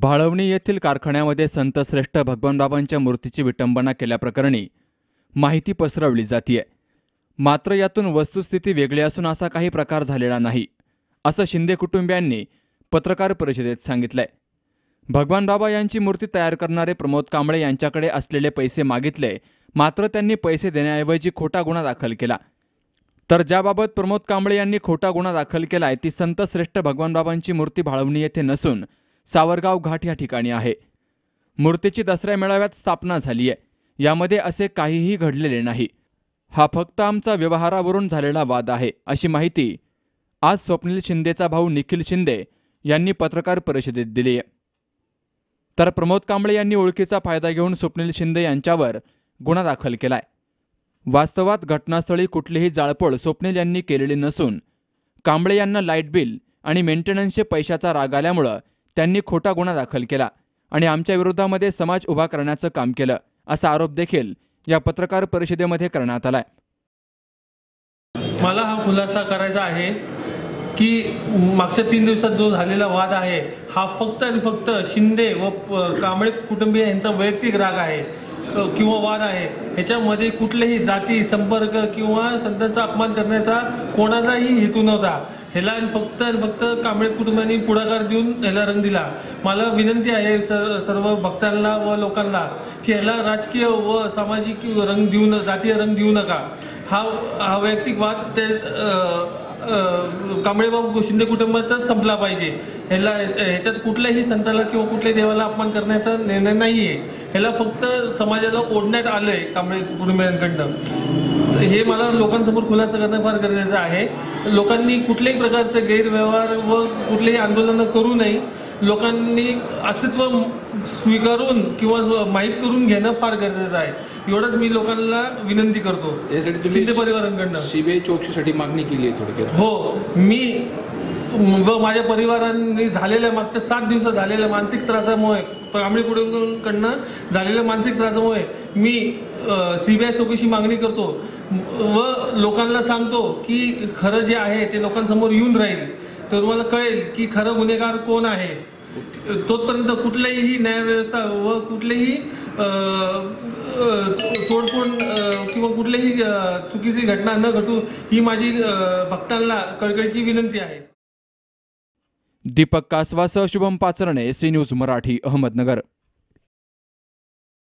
भाळवणी येथील कारखान्यामध्ये संतश्रेष्ठ भगवानबाबांच्या मूर्तीची विटंबना केल्याप्रकरणी माहिती पसरवली जातीय. मात्र यातून वस्तुस्थिती वेगळी असून असा काही प्रकार झालेला नाही असं शिंदे कुटुंबियांनी पत्रकार परिषदेत सांगितलंय. भगवान बाबा यांची मूर्ती तयार करणारे प्रमोद कांबळे यांच्याकडे असलेले पैसे मागितले मात्र त्यांनी पैसे देण्याऐवजी खोटा गुन्हा दाखल केला. तर ज्याबाबत प्रमोद कांबळे यांनी खोटा गुन्हा दाखल केलाय ती संत श्रेष्ठ भगवानबाबांची मूर्ती भाळवणी येथे नसून सावरगाव घाट या ठिकाणी आहे. मूर्तीची दसऱ्या मेळाव्यात स्थापना झाली आहे यामध्ये असे काहीही घडलेले नाही. हा फक्त आमचा व्यवहारावरून झालेला वाद आहे अशी माहिती आज स्वप्नील शिंदेचा भाऊ निखिल शिंदे यांनी पत्रकार परिषदेत दिली आहे. तर प्रमोद कांबळे यांनी ओळखीचा फायदा घेऊन स्वप्नील शिंदे यांच्यावर गुन्हा दाखल केलाय. वास्तवात घटनास्थळी कुठलीही जाळपोळ स्वप्नील यांनी केलेली नसून कांबळे यांना लाइट बिल आणि मेंटेनन्सचे पैशाचा राग आल्यामुळं त्यांनी खोटा गुन्हा दाखल केला आणि आमच्या विरोधामध्ये समाज उभा करण्याचं काम केलं असा आरोप देखील या पत्रकार परिषदेमध्ये करण्यात आलाय. मला हा खुलासा करायचा आहे की मागच्या तीन दिवसात जो झालेला वाद आहे हा फक्त आणि फक्त शिंदे व कांबळे कुटुंबीय यांचा वैयक्तिक राग आहे. किंवा वाद आहे ह्याच्यामध्ये कुठलेही जाती संपर्क किंवा संतांचा अपमान करण्याचा कोणाचाही हेतू नव्हता. ह्याला फक्त आणि फक्त कांबळे कुटुंबांनी पुढाकार देऊन ह्याला रंग दिला. मला विनंती आहे सर- सर्व भक्तांना व लोकांना की ह्याला राजकीय व सामाजिक रंग देऊ न जातीय रंग देऊ नका. हा हा वैयक्तिक वाद ते कांबळेबाबू शिंदे कुटुंबातच संपला पाहिजे. ह्याला ह्याच्यात कुठल्याही संताला किंवा कुठल्याही देवाला अपमान करण्याचा निर्णय नाही आहे ह्याला फक्त समाजाला ओढण्यात आलंय कांबळे कुटुंबियांकडनं. तर हे मला लोकांसमोर खुलासा करणं फार गरजेचं आहे. लोकांनी कुठल्याही प्रकारचे गैरव्यवहार व कुठलेही आंदोलनं करू नये. लोकांनी अस्तित्व स्वीकारून किंवा माहीत करून घेणं फार गरजेचं आहे. एवढंच मी लोकांना विनंती करतो. यासाठी तुम्ही परिवारांकडनं. सीबीआय चौकशीसाठी मागणी केली आहे थोडक्यात. हो मी व माझ्या परिवारांनी झालेल्या मागच्या सात दिवसात झालेल्या मानसिक त्रासामुळे कांबळी कुटुंबाकडनं झालेल्या मानसिक त्रासामुळे मी सीबीआय चौकशी मागणी करतो व लोकांना सांगतो की खरं जे आहे ते लोकांसमोर येऊन राहील. तर तुम्हाला कळेल की खरं गुन्हेगार कोण आहे. तोपर्यंत कुठल्याही न्यायव्यवस्था व कुठलेही तोडफोड किंवा कुठलीही चुकीची घटना न घटू ही माझी भक्तांना कळकळीची विनंती आहे. दीपक कासवासह शुभम पाचरणे सी न्यूज मराठी अहमदनगर.